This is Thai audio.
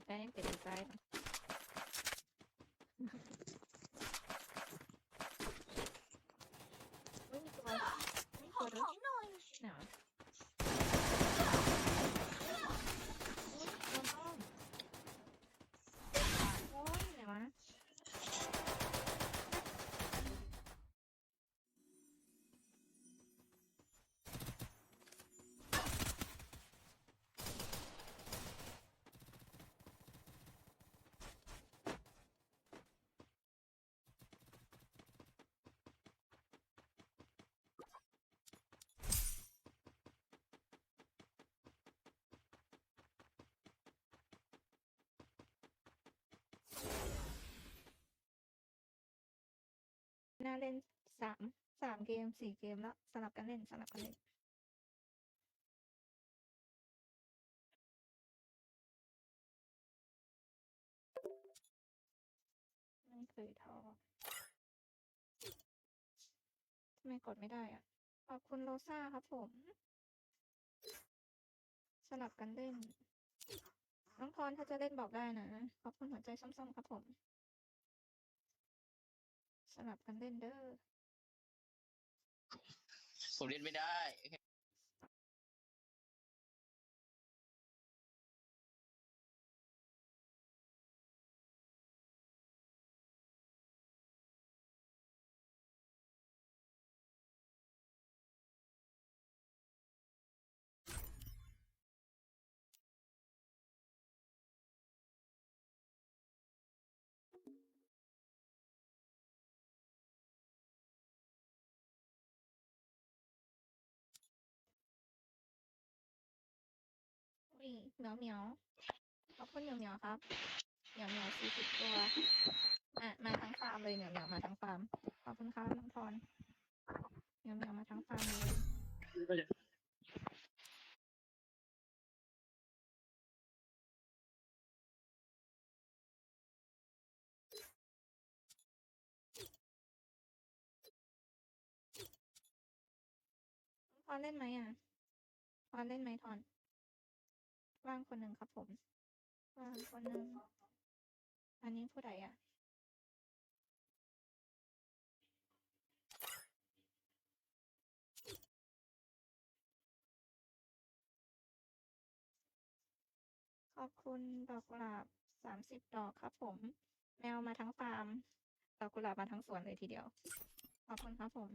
ปิดได้ยังเป็นดีใจเนาะอุ๊ยมีตัวมี ข ตั อ ว ข ด้วย องหน่อย หนาวอุ๊ยโดนอ้อมโอ้ยไหนวะ น่าเล่นสามสามเกมสี่เกมแล้วสลับกันเล่นสลับกันเล่นไม่เคยท้อทำไมกดไม่ได้อะ ขอบคุณโรซ่าครับผม สลับกันเล่น น้องพรถ้าจะเล่นบอกได้นะ ขอบคุณหัวใจส้มๆครับผม สลับกันเล่นเด้อผมเล่นไม่ได้ เหมียวเหมียวขอบคุณเหมียวเหมียวครับเหมียวเหมียวสี่สิบตัวอะมาทั้งฟาร์มเลยเหมียวเหมียวมาทั้งฟาร์มขอบคุณครับน้องพรเหมียวเหมียวมาทั้งฟาร์มเลยพรเล่นไหมอะพรเล่นไหมทอน ว่างคนหนึ่งครับผมว่างคนหนึ่งอันนี้ผู้ใดอะขอบคุณดอกกุหลาบสามสิบดอกครับผม แมวมาทั้งฟาร์มดอกกุหลาบมาทั้งสวนเลยทีเดียว ขอบคุณครับผม